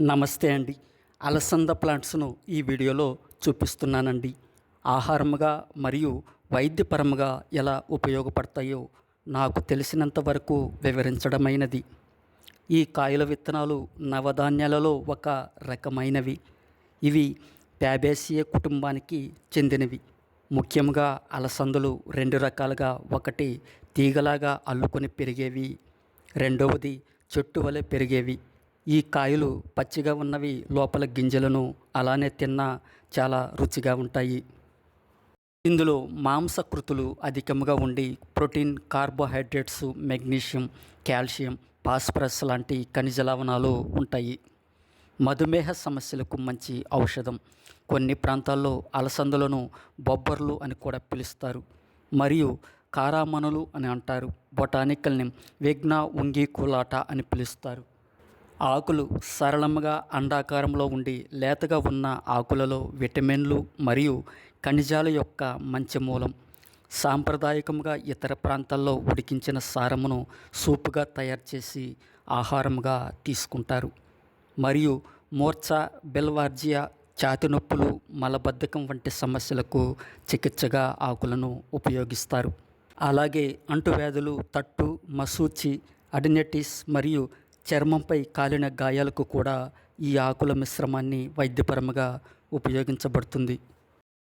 నమస్తే అండి. అలసంద ప్లాంట్స్ను ఈ వీడియోలో చూపిస్తున్నానండి. ఆహారముగా మరియు వైద్యపరముగా ఎలా ఉపయోగపడతాయో నాకు తెలిసినంత వరకు వివరించడమైనది. ఈ కాయల విత్తనాలు నవధాన్యాలలో ఒక రకమైనవి. ఇవి ప్యాబేసియ కుటుంబానికి చెందినవి. ముఖ్యంగా అలసందలు రెండు రకాలుగా. ఒకటి తీగలాగా అల్లుకొని పెరిగేవి. రెండవది చెట్టు వలె పెరిగేవి. ఈ కాయలు పచ్చిగా ఉన్నవి లోపల గింజలను అలానే తిన్నా చాలా రుచిగా ఉంటాయి. ఇందులో మాంసకృతులు అధికంగా ఉండి protein carbohydrates magnesium calcium phosphorus లాంటి ఖనిజ లవణాలు ఉంటాయి. మధుమేహ సమస్యలకు మంచి ఔషధం. కొన్ని ప్రాంతాల్లో అలసందలను బొబ్బర్లు అని కూడా పిలుస్తారు. మరియు కారామణులు అని అంటారు. బొటానికల్ నేమ్ విగ్నా ఉంగీకులాట అని పిలుస్తారు. ఆకులు సరళంగా అండాకారంలో ఉండి లేతగా ఉన్న ఆకులలో విటమిన్లు మరియు ఖనిజాల యొక్క మంచి మూలం. సాంప్రదాయకంగా ఇతర ప్రాంతాల్లో ఉడికించిన సారమును సూపుగా తయారు చేసి ఆహారంగా తీసుకుంటారు. మరియు మూర్ఛ బెల్వార్జియా ఛాతి నొప్పులు మలబద్ధకం వంటి సమస్యలకు చికిత్సగా ఆకులను ఉపయోగిస్తారు. అలాగే అంటువ్యాధులు తట్టు మసూచి అడినెటిస్ మరియు చర్మంపై కాలిన గాయాలకు కూడా ఈ ఆకుల మిశ్రమాన్ని వైద్యపరముగా ఉపయోగించబడుతుంది.